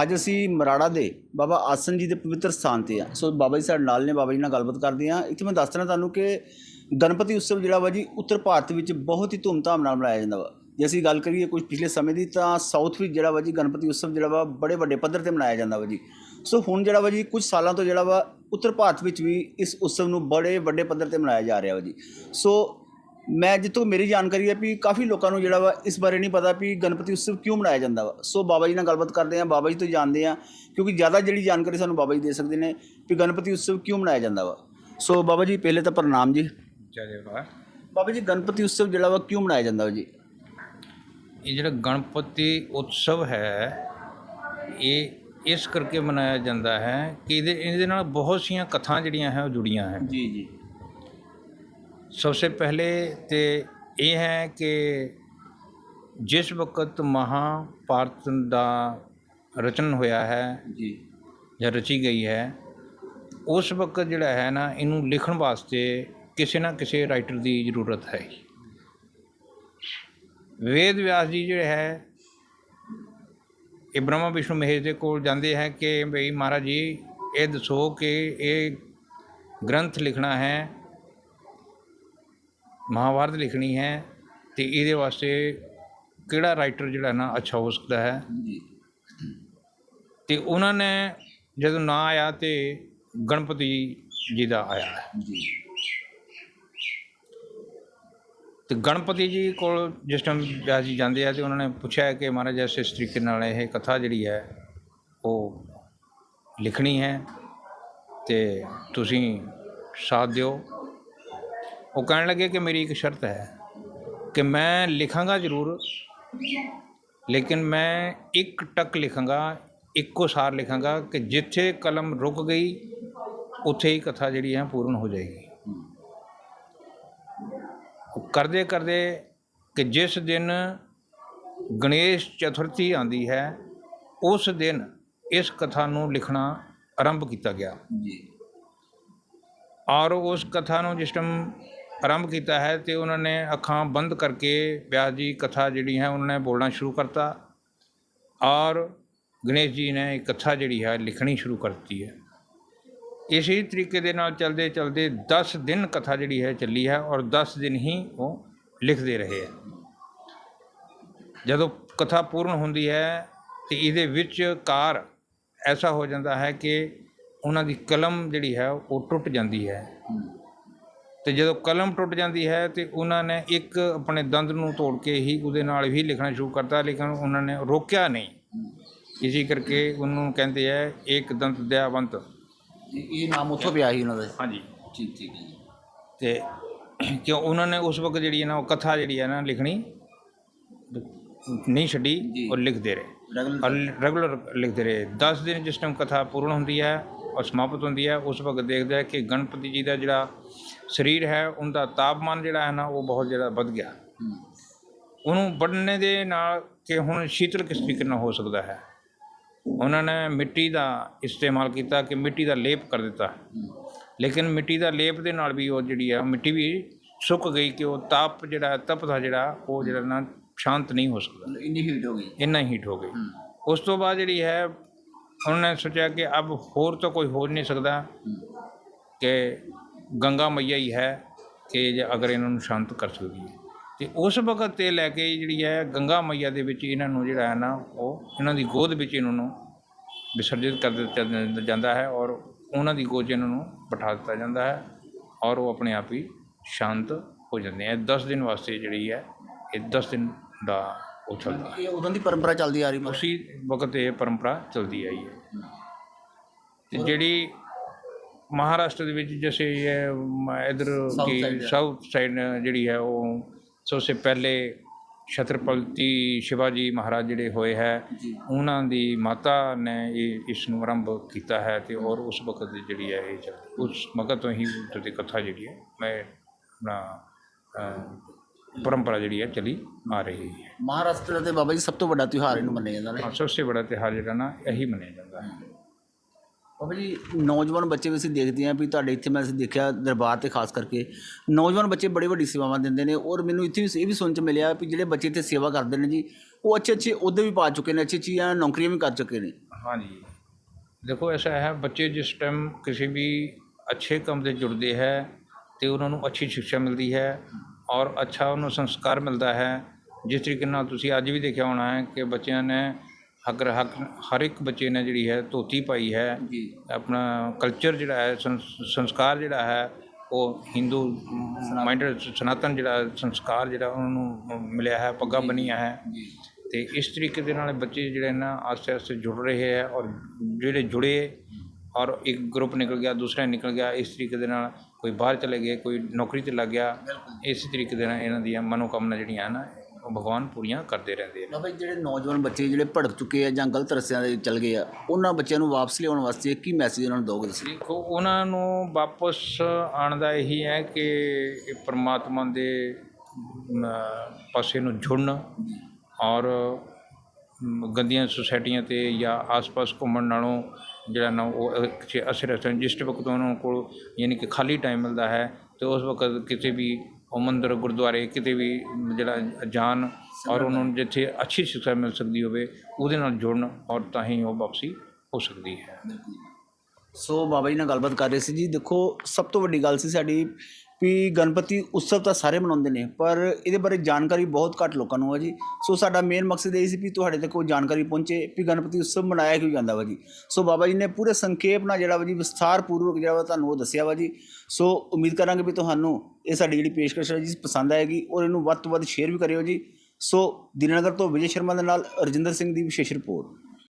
ਅੱਜ ਅਸੀਂ ਮਰਾੜਾ ਦੇ ਬਾਬਾ ਆਸਨ ਜੀ ਦੇ ਪਵਿੱਤਰ ਸਥਾਨ ਤੇ ਆ। ਸੋ ਬਾਬਾ ਜੀ ਸਾਡੇ ਨਾਲ ਨੇ, ਬਾਬਾ ਜੀ ਨਾਲ ਗੱਲਬਾਤ ਕਰਦੇ ਆ ਇੱਥੇ ਮੈਂ ਦੱਸ ਦੇਣਾ ਤੁਹਾਨੂੰ ਕਿ ਗਣਪਤੀ ਉਤਸਵ ਜਿਹੜਾ ਵਾ ਜੀ, ਉੱਤਰ ਭਾਰਤ ਵਿੱਚ ਬਹੁਤ ਹੀ ਧੂਮਧਾਮ ਨਾਲ ਮਨਾਇਆ ਜਾਂਦਾ ਵਾ। ਜੇ ਅਸੀਂ ਗੱਲ ਕਰੀਏ ਕੁਝ ਪਿਛਲੇ ਸਮੇਂ ਦੀ, ਤਾਂ ਸਾਊਥ ਵਿੱਚ ਜਿਹੜਾ ਵਾ ਜੀ, ਗਣਪਤੀ ਉਤਸਵ ਜਿਹੜਾ ਵਾ, ਬੜੇ ਵੱਡੇ ਪੱਧਰ ਤੇ ਮਨਾਇਆ ਜਾਂਦਾ ਵਾ ਜੀ। ਸੋ ਹੁਣ ਜਿਹੜਾ ਵਾ ਜੀ, ਕੁਝ ਸਾਲਾਂ ਤੋਂ ਜਿਹੜਾ ਵਾ, ਉੱਤਰ ਭਾਰਤ ਵਿੱਚ ਵੀ ਇਸ ਉਤਸਵ ਨੂੰ ਬੜੇ ਵੱਡੇ ਪੱਧਰ ਤੇ ਮਨਾਇਆ ਜਾ ਰਿਹਾ ਵਾ ਜੀ। ਸੋ ਮੈਂ ਜਿੱਥੋਂ ਮੇਰੀ ਜਾਣਕਾਰੀ ਹੈ ਵੀ ਕਾਫੀ ਲੋਕਾਂ ਨੂੰ ਜਿਹੜਾ ਵਾ ਇਸ ਬਾਰੇ ਨਹੀਂ ਪਤਾ ਵੀ ਗਣਪਤੀ ਉਤਸਵ ਕਿਉਂ ਮਨਾਇਆ ਜਾਂਦਾ ਵਾ। ਸੋ ਬਾਬਾ ਜੀ ਨਾਲ ਗੱਲਬਾਤ ਕਰਦੇ ਆ ਬਾਬਾ ਜੀ ਤੋਂ ਜਾਣਦੇ ਆ ਕਿਉਂਕਿ ਜ਼ਿਆਦਾ ਜਿਹੜੀ ਜਾਣਕਾਰੀ ਸਾਨੂੰ ਬਾਬਾ ਜੀ ਦੇ ਸਕਦੇ ਨੇ ਵੀ ਗਣਪਤੀ ਉਤਸਵ ਕਿਉਂ ਮਨਾਇਆ ਜਾਂਦਾ ਵਾ। ਸੋ ਬਾਬਾ ਜੀ ਪਹਿਲੇ ਤਾਂ ਪ੍ਰਣਾਮ ਜੀ। ਜੈ ਜੈਕਾਰ। ਬਾਬਾ ਜੀ ਗਣਪਤੀ ਉਤਸਵ ਜਿਹੜਾ ਵਾ ਕਿਉਂ ਮਨਾਇਆ ਜਾਂਦਾ ਵਾ ਜੀ? ਇਹ ਜਿਹੜਾ ਗਣਪਤੀ ਉਤਸਵ ਹੈ ਇਹ ਇਸ ਕਰਕੇ ਮਨਾਇਆ ਜਾਂਦਾ ਹੈ ਕਿ ਇਹਦੇ ਇਹਦੇ ਨਾਲ ਬਹੁਤ ਸੀਆਂ ਕਥਾ ਜਿਹੜੀਆਂ ਹੈ ਉਹ ਜੁੜੀਆਂ ਹੈ। ਜੀ ਜੀ। ਸਭ ਤੋਂ ਪਹਿਲੇ ਤੇ ਇਹ ਹੈ ਕਿ ਜਿਸ ਵਕਤ ਮਹਾਭਾਰਤ ਦਾ ਰਚਨ ਹੋਇਆ ਹੈ ਜੀ ਜਾਂ ਰਚੀ ਗਈ ਹੈ ਉਸ ਵਕਤ ਜਿਹੜਾ ਹੈ ਨਾ ਇਹਨੂੰ ਲਿਖਣ ਵਾਸਤੇ ਕਿਸੇ ਨਾ ਕਿਸੇ ਰਾਈਟਰ ਦੀ ਜ਼ਰੂਰਤ ਹੈ ਵੇਦ ਵਿਆਸ ਜੀ ਜਿਹੜੇ ਹੈ ਇਹ ਬ੍ਰਹਮਾ ਵਿਸ਼ਨੂੰ ਮਹੇਸ਼ ਦੇ ਕੋਲ ਜਾਂਦੇ ਹੈ ਕਿ ਭਈ ਮਹਾਰਾਜ ਜੀ ਇਹ ਦੱਸੋ ਕਿ ਇਹ ਗ੍ਰੰਥ ਲਿਖਣਾ ਹੈ ਮਹਾਭਾਰਤ ਲਿਖਣੀ ਹੈ ਤੇ ਇਹਦੇ ਵਾਸਤੇ ਕਿਹੜਾ ਰਾਈਟਰ ਜਿਹੜਾ ਨਾ ਅੱਛਾ ਹੋ ਸਕਦਾ ਹੈ? ਜੀ ਤੇ ਉਹਨਾਂ ਨੇ ਜਦੋਂ ਨਾਂ ਆਇਆ ਤੇ ਗਣਪਤੀ ਜੀ ਦਾ ਆਇਆ। ਜੀ। ਤੇ ਗਣਪਤੀ ਜੀ ਕੋਲ ਜਿਸ ਟਾਈਮ ਵਿਆਸ ਜੀ ਜਾਂਦੇ ਆ ਤੇ ਉਹਨਾਂ ਨੇ ਪੁੱਛਿਆ ਕਿ ਮਹਾਰਾਜ ਇਸ ਇਸ ਤਰੀਕੇ ਨਾਲ ਇਹ ਕਥਾ ਜਿਹੜੀ ਹੈ ਉਹ ਲਿਖਣੀ ਹੈ ਤੇ ਤੁਸੀਂ ਸਾਥ ਦਿਓ। ਉਹ ਕਹਿਣ ਲੱਗੇ ਕਿ ਮੇਰੀ ਇੱਕ ਸ਼ਰਤ ਹੈ ਕਿ ਮੈਂ ਲਿਖਾਂਗਾ ਜ਼ਰੂਰ ਲੇਕਿਨ ਮੈਂ ਇੱਕ ਟੱਕ ਲਿਖਾਂਗਾ ਇੱਕੋ ਸਾਰ ਲਿਖਾਂਗਾ ਕਿ ਜਿੱਥੇ ਕਲਮ ਰੁਕ ਗਈ ਉੱਥੇ ਹੀ ਕਥਾ ਜਿਹੜੀ ਹੈ ਪੂਰਨ ਹੋ ਜਾਏਗੀ। ਉਹ ਕਰਦੇ ਕਰਦੇ ਕਿ ਜਿਸ ਦਿਨ ਗਣੇਸ਼ ਚਤੁਰਥੀ ਆਂਦੀ ਹੈ ਉਸ ਦਿਨ ਇਸ ਕਥਾ ਨੂੰ ਲਿਖਣਾ ਆਰੰਭ ਕੀਤਾ ਗਿਆ। ਜੀ। ਔਰ ਉਸ ਕਥਾ ਨੂੰ ਜਿਸ ਟਾਈਮ ਆਰੰਭ ਕੀਤਾ ਹੈ ਤੇ ਉਹਨਾਂ ਨੇ ਅੱਖਾਂ ਬੰਦ ਕਰਕੇ ਵਿਆਸ ਜੀ ਕਥਾ ਜਿਹੜੀ ਹੈ ਉਹਨਾਂ ਨੇ ਬੋਲਣਾ ਸ਼ੁਰੂ ਕਰਤਾ। ਔਰ ਗਣੇਸ਼ ਜੀ ਨੇ ਇਹ ਕਥਾ ਜਿਹੜੀ ਹੈ ਲਿਖਣੀ ਸ਼ੁਰੂ ਕਰ ਦਿੱਤੀ ਹੈ। ਇਸੇ ਤਰੀਕੇ ਦੇ ਨਾਲ ਚਲਦੇ ਚਲਦੇ 10 ਦਿਨ ਕਥਾ ਜਿਹੜੀ ਹੈ ਚੱਲੀ ਹੈ ਔਰ 10 ਦਿਨ ਹੀ ਉਹ ਲਿਖਦੇ ਰਹੇ ਹੈ। ਜਦੋਂ ਕਥਾ ਪੂਰਨ ਹੁੰਦੀ ਹੈ ਤੇ ਇਹਦੇ ਵਿੱਚ ਕਾਰ ਐਸਾ ਹੋ ਜਾਂਦਾ ਹੈ ਕਿ ਉਹਨਾਂ ਦੀ ਕਲਮ ਜਿਹੜੀ ਹੈ ਉਹ ਟੁੱਟ ਜਾਂਦੀ ਹੈ। ਤੇ ਜਦੋਂ ਕਲਮ ਟੁੱਟ ਜਾਂਦੀ ਹੈ ਤੇ ਉਹਨਾਂ ਨੇ ਇੱਕ ਆਪਣੇ ਦੰਦ ਨੂੰ ਤੋੜ ਕੇ ਹੀ ਉਹਦੇ ਨਾਲ ਹੀ ਲਿਖਣਾ ਸ਼ੁਰੂ ਕਰਤਾ ਲੇਕਿਨ ਉਹਨਾਂ ਨੇ ਰੋਕਿਆ ਨਹੀਂ। ਇਸੇ ਕਰਕੇ ਉਹਨੂੰ ਕਹਿੰਦੇ ਆ ਇੱਕ ਦੰਤ ਦਇਆਵੰਤ। ਇਹ ਨਾਮ ਉੱਥੋਂ ਪਿਆ ਸੀ ਉਹਨਾਂ ਦਾ? ਹਾਂਜੀ। ਠੀਕ ਠੀਕ ਹੈ ਤੇ ਕਿਉਂ ਉਹਨਾਂ ਨੇ ਉਸ ਵਕਤ ਜਿਹੜੀ ਹੈ ਨਾ ਉਹ ਕਥਾ ਜਿਹੜੀ ਹੈ ਨਾ ਲਿਖਣੀ ਨਹੀਂ ਛੱਡੀ। ਔਰ ਲਿਖਦੇ ਰਹੇ। ਰੈਗੂਲਰ ਲਿਖਦੇ ਰਹੇ। 10 ਦਿਨ ਜਿਸ ਟਾਈਮ ਕਥਾ ਪੂਰਨ ਹੁੰਦੀ ਹੈ ਸਮਾਪਤ ਹੁੰਦੀ ਹੈ ਉਸ ਵਕਤ ਦੇਖਦਾ ਹੈ ਕਿ ਗਣਪਤੀ ਜੀ ਦਾ ਜਿਹੜਾ ਸਰੀਰ ਹੈ ਉਹਦਾ ਤਾਪਮਾਨ ਜਿਹੜਾ ਹੈ ਨਾ ਉਹ ਬਹੁਤ ਜਿਹੜਾ ਵੱਧ ਗਿਆ। ਉਹਨੂੰ ਵੱਢਣੇ ਦੇ ਨਾਲ ਕਿ ਹੁਣ ਸ਼ੀਤਲ ਕਿਸ ਤਰੀਕੇ ਨਾਲ ਹੋ ਸਕਦਾ ਹੈ? ਉਹਨਾਂ ਨੇ ਮਿੱਟੀ ਦਾ ਇਸਤੇਮਾਲ ਕੀਤਾ ਕਿ ਮਿੱਟੀ ਦਾ ਲੇਪ ਕਰ ਦਿੱਤਾ। ਲੇਕਿਨ ਮਿੱਟੀ ਦਾ ਲੇਪ ਦੇ ਨਾਲ ਵੀ ਉਹ ਜਿਹੜੀ ਹੈ ਮਿੱਟੀ ਵੀ ਸੁੱਕ ਗਈ ਕਿ ਉਹ ਤਾਪ ਜਿਹੜਾ ਤਪ ਦਾ ਜਿਹੜਾ ਉਹ ਜਿਹੜਾ ਨਾ ਸ਼ਾਂਤ ਨਹੀਂ ਹੋ ਸਕਦਾ। ਇੰਨੀ ਹੀਟ ਹੋ ਗਈ। ਇੰਨਾ ਹੀਟ ਹੋ ਗਈ। ਉਸ ਤੋਂ ਬਾਅਦ ਜਿਹੜੀ ਹੈ ਉਹਨਾਂ ਨੇ ਸੋਚਿਆ ਕਿ ਅਬ ਹੋਰ ਤਾਂ ਕੋਈ ਹੋ ਨਹੀਂ ਸਕਦਾ ਕਿ ਗੰਗਾ ਮਈਆ ਹੀ ਹੈ ਕਿ ਜੇ ਅਗਰ ਇਹਨਾਂ ਨੂੰ ਸ਼ਾਂਤ ਕਰ ਸਕਦੀ ਹੈ ਤੇ ਉਸ ਵਕਤ ਤੇ ਲੈ ਕੇ ਜਿਹੜੀ ਹੈ ਗੰਗਾ ਮਈਆ ਦੇ ਵਿੱਚ ਇਹਨਾਂ ਨੂੰ ਜਿਹੜਾ ਹੈ ਨਾ ਉਹ ਇਹਨਾਂ ਦੀ ਗੋਦ ਵਿੱਚ ਇਹਨਾਂ ਨੂੰ ਵਿਸਰਜਿਤ ਕਰ ਦਿੱਤਾ ਜਾਂਦਾ ਹੈ ਔਰ ਉਹਨਾਂ ਦੀ ਗੋਦ 'ਚ ਇਹਨਾਂ ਨੂੰ ਬਿਠਾ ਦਿੱਤਾ ਜਾਂਦਾ ਹੈ ਔਰ ਉਹ ਆਪਣੇ ਆਪ ਹੀ ਸ਼ਾਂਤ ਹੋ ਜਾਂਦੇ ਆ। 10 ਦਿਨ ਵਾਸਤੇ ਜਿਹੜੀ ਹੈ, ਇਹ 10 ਦਿਨ ਦਾ ਉਹ ਚੱਲਦਾ। ਹੈ ਇਹ ਉਦੋਂ ਦੀ ਪਰੰਪਰਾ ਚੱਲਦੀ ਆ ਰਹੀ ਮਤਲਬ? ਉਸੀ ਵਕਤ ਇਹ ਪਰੰਪਰਾ ਚਲਦੀ ਆਈ ਹੈ। ਤੇ ਜਿਹੜੀ ਮਹਾਰਾਸ਼ਟਰ ਦੇ ਵਿੱਚ ਜਿਵੇਂ ਇਹ ਇੱਧਰ ਕੀ। ਸਾਊਥ ਸਾਈਡ ਜਿਹੜੀ ਹੈ ਉਹ ਸਭ ਤੋਂ ਪਹਿਲੇ ਛਤਰਪਤੀ ਸ਼ਿਵਾਜੀ ਮਹਾਰਾਜ ਜਿਹੜੇ ਹੋਏ ਹੈ ਉਹਨਾਂ ਦੀ ਮਾਤਾ ਨੇ ਇਹ ਇਸ ਨੂੰ ਆਰੰਭ ਕੀਤਾ ਹੈ ਤੇ ਔਰ ਉਸ ਵਕਤ ਦੀ ਜਿਹੜੀ ਹੈ ਇਹ ਉਸ ਵਕਤ ਤੋਂ ਹੀ ਉਹਦੀ ਕਥਾ ਜਿਹੜੀ ਹੈ ਮੈਂ ਆਪਣਾ ਪਰੰਪਰਾ ਜਿਹੜੀ ਹੈ ਚਲੀ ਆ ਰਹੀ ਹੈ। ਮਹਾਰਾਸ਼ਟਰ ਦੇ ਬਾਬਾ ਜੀ ਸਭ ਤੋਂ ਵੱਡਾ ਤਿਉਹਾਰ ਇਹਨੂੰ ਮੰਨਿਆ ਜਾਂਦਾ ਹਾਂ। ਸਭ ਤੋਂ ਬੜਾ ਤਿਉਹਾਰ ਜਿਹੜਾ ਨਾ ਇਹੀ ਮੰਨਿਆ ਜਾਂਦਾ ਹੈ। ਬਾਬਾ ਜੀ ਨੌਜਵਾਨ ਬੱਚੇ ਵੀ ਅਸੀਂ ਦੇਖਦੇ ਹਾਂ ਵੀ ਤੁਹਾਡੇ ਇੱਥੇ ਮੈਂ ਅਸੀਂ ਦੇਖਿਆ ਦਰਬਾਰ ਤੇ ਖਾਸ ਕਰਕੇ। ਨੌਜਵਾਨ ਬੱਚੇ ਬੜੀ ਵੱਡੀ ਸੇਵਾਵਾਂ ਦਿੰਦੇ ਨੇ ਔਰ ਮੈਨੂੰ ਇੱਥੇ ਵੀ ਇਹ ਵੀ ਸੁਣ ਚ ਮਿਲਿਆ ਵੀ ਜਿਹੜੇ ਬੱਚੇ ਇੱਥੇ ਸੇਵਾ ਕਰਦੇ ਨੇ ਜੀ ਉਹ ਅੱਛੇ ਅੱਛੇ ਅਹੁਦੇ ਵੀ ਪਾ ਚੁੱਕੇ ਨੇ ਅੱਛੀ ਅੱਛੀਆਂ ਨੌਕਰੀਆਂ ਵੀ ਕਰ ਚੁੱਕੇ ਨੇ। जी ਦੇਖੋ ਐਸਾ ਹੈ ਬੱਚੇ ਜਿਸ ਟਾਈਮ ਕਿਸੇ ਵੀ ਅੱਛੇ ਕੰਮ ਦੇ ਜੁੜਦੇ ਹੈ ਤੇ ਉਹਨਾਂ ਨੂੰ ਅੱਛੀ ਸਿੱਖਿਆ ਮਿਲਦੀ ਹੈ ਔਰ ਅੱਛਾ ਉਹਨੂੰ ਸੰਸਕਾਰ ਮਿਲਦਾ ਹੈ ਜਿਸ ਤਰੀਕੇ ਨਾਲ ਤੁਸੀਂ ਅੱਜ ਵੀ ਦੇਖਿਆ ਹੋਣਾ ਹੈ ਕਿ ਬੱਚਿਆਂ ਨੇ ਹੱਕ ਹੱਕ ਹਰ ਇੱਕ ਬੱਚੇ ਨੇ ਜਿਹੜੀ ਹੈ ਧੋਤੀ ਪਾਈ ਹੈ। ਆਪਣਾ ਕਲਚਰ ਜਿਹੜਾ ਹੈ ਸੰਸ- ਸੰਸਕਾਰ ਜਿਹੜਾ ਹੈ ਉਹ ਹਿੰਦੂ ਮਾਈਂਡਡ ਸਨਾਤਨ ਜਿਹੜਾ ਸੰਸਕਾਰ ਜਿਹੜਾ ਉਹਨਾਂ ਨੂੰ ਮਿਲਿਆ ਹੈ ਪੱਗਾਂ ਬੰਨੀਆਂ ਹੈ। ਤੇ ਇਸ ਤਰੀਕੇ ਦੇ ਨਾਲ ਬੱਚੇ ਜਿਹੜੇ ਨਾ ਆਸਤੇ ਆਸਤੇ ਜੁੜ ਰਹੇ ਹੈ ਔਰ ਜਿਹੜੇ ਜੁੜੇ ਔਰ ਇੱਕ ਗਰੁੱਪ ਨਿਕਲ ਗਿਆ ਦੂਸਰਾ ਨਿਕਲ ਗਿਆ ਇਸ ਤਰੀਕੇ ਦੇ ਨਾਲ ਕੋਈ ਬਾਹਰ ਚਲੇ ਗਏ ਕੋਈ ਨੌਕਰੀ ਤੇ ਲੱਗ ਗਿਆ ਇਸ ਤਰੀਕੇ ਦੇ ਨਾਲ ਇਹਨਾਂ ਦੀਆਂ ਮਨੋਕਾਮਨਾ ਜਿਹੜੀਆਂ ਹਨ ਉਹ ਭਗਵਾਨ ਪੂਰੀਆਂ ਕਰਦੇ ਰਹਿੰਦੇ ਨੇ ਜੀ ਜਿਹੜੇ ਨੌਜਵਾਨ ਬੱਚੇ ਜਿਹੜੇ ਭੜਕ ਚੁੱਕੇ ਆ ਜਾਂ ਗਲਤ ਰਸਤਿਆਂ ਦੇ ਚੱਲ ਗਏ ਆ ਉਹਨਾਂ ਬੱਚਿਆਂ ਨੂੰ ਵਾਪਸ ਲਿਆਉਣ ਵਾਸਤੇ ਕੀ ਮੈਸੇਜ ਉਹਨਾਂ ਨੂੰ ਦੋਗੇ ਤੁਸੀਂ? ਦੇਖੋ ਉਹਨਾਂ ਨੂੰ ਵਾਪਸ ਆਉਣ ਦਾ ਇਹੀ ਹੈ ਕਿ ਇਹ ਪ੍ਰਮਾਤਮਾ ਦੇ ਪਾਸੇ ਨੂੰ ਜੁੜਨ ਔਰ ਗੰਦੀਆਂ ਸੁਸਾਇਟੀਆਂ ਤੇ ਜਾਂ ਆਸ-ਪਾਸ ਘੁੰਮਣ ਨਾਲੋਂ ਜਿਹੜਾ ਨਾ ਉਹ ਕਿਸੇ ਅਸਰ ਅਸਰ ਜਿਸ ਵਕਤ ਉਹਨਾਂ ਕੋਲ ਯਾਨੀ ਕਿ ਖਾਲੀ ਟਾਈਮ ਮਿਲਦਾ ਹੈ ਤੇ ਉਸ ਵਕਤ ਕਿਸੇ ਵੀ ਉਹ ਮੰਦਰ ਗੁਰਦੁਆਰੇ ਕਿਤੇ ਵੀ ਜਿਹੜਾ ਜਾਣ ਔਰ ਉਹਨਾਂ ਨੂੰ ਜਿੱਥੇ ਅੱਛੀ ਸਿੱਖਿਆ ਮਿਲ ਸਕਦੀ ਹੋਵੇ ਉਹਦੇ ਨਾਲ ਜੁੜਨ ਔਰ ਤਾਂ ਹੀ ਉਹ ਵਾਪਸੀ ਹੋ ਸਕਦੀ ਹੈ। ਸੋ ਬਾਬਾ ਜੀ ਨਾਲ ਗੱਲਬਾਤ ਕਰ ਰਹੇ ਸੀ ਜੀ। ਦੇਖੋ ਸਭ ਤੋਂ ਵੱਡੀ ਗੱਲ ਸੀ ਸਾਡੀ ਵੀ ਗਣਪਤੀ ਉਤਸਵ ਤਾਂ ਸਾਰੇ ਮਨਾਉਂਦੇ ਨੇ, ਪਰ ਇਹਦੇ ਬਾਰੇ ਜਾਣਕਾਰੀ ਬਹੁਤ ਘੱਟ ਲੋਕਾਂ ਨੂੰ ਆ ਜੀ। ਸੋ ਸਾਡਾ ਮੇਨ ਮਕਸਦ ਇਹ ਸੀ ਵੀ ਤੁਹਾਡੇ ਤੱਕ ਉਹ ਜਾਣਕਾਰੀ ਪਹੁੰਚੇ ਵੀ ਗਣਪਤੀ ਉਤਸਵ ਮਨਾਇਆ ਕਿਉਂ ਜਾਂਦਾ ਵਾ ਜੀ। ਸੋ ਬਾਬਾ ਜੀ ਨੇ ਪੂਰੇ ਸੰਖੇਪ ਨਾਲ ਜਿਹੜਾ ਵਾ ਜੀ ਵਿਸਥਾਰ ਪੂਰਵਕ ਜਿਹੜਾ ਵਾ ਤੁਹਾਨੂੰ ਉਹ ਦੱਸਿਆ ਵਾ ਜੀ। ਸੋ ਉਮੀਦ ਕਰਾਂਗੇ ਵੀ ਤੁਹਾਨੂੰ ਇਹ ਸਾਡੀ ਜਿਹੜੀ ਪੇਸ਼ਕਸ਼ ਹੈ ਜੀ ਪਸੰਦ ਆਏਗੀ ਔਰ ਇਹਨੂੰ ਵੱਧ ਤੋਂ ਵੱਧ ਸ਼ੇਅਰ ਵੀ ਕਰਿਓ ਜੀ। ਸੋ ਦੀਨਾਨਗਰ ਤੋਂ ਵਿਜੇ ਸ਼ਰਮਾ ਦੇ ਨਾਲ ਰਜਿੰਦਰ ਸਿੰਘ ਦੀ ਵਿਸ਼ੇਸ਼ ਰਿਪੋਰਟ।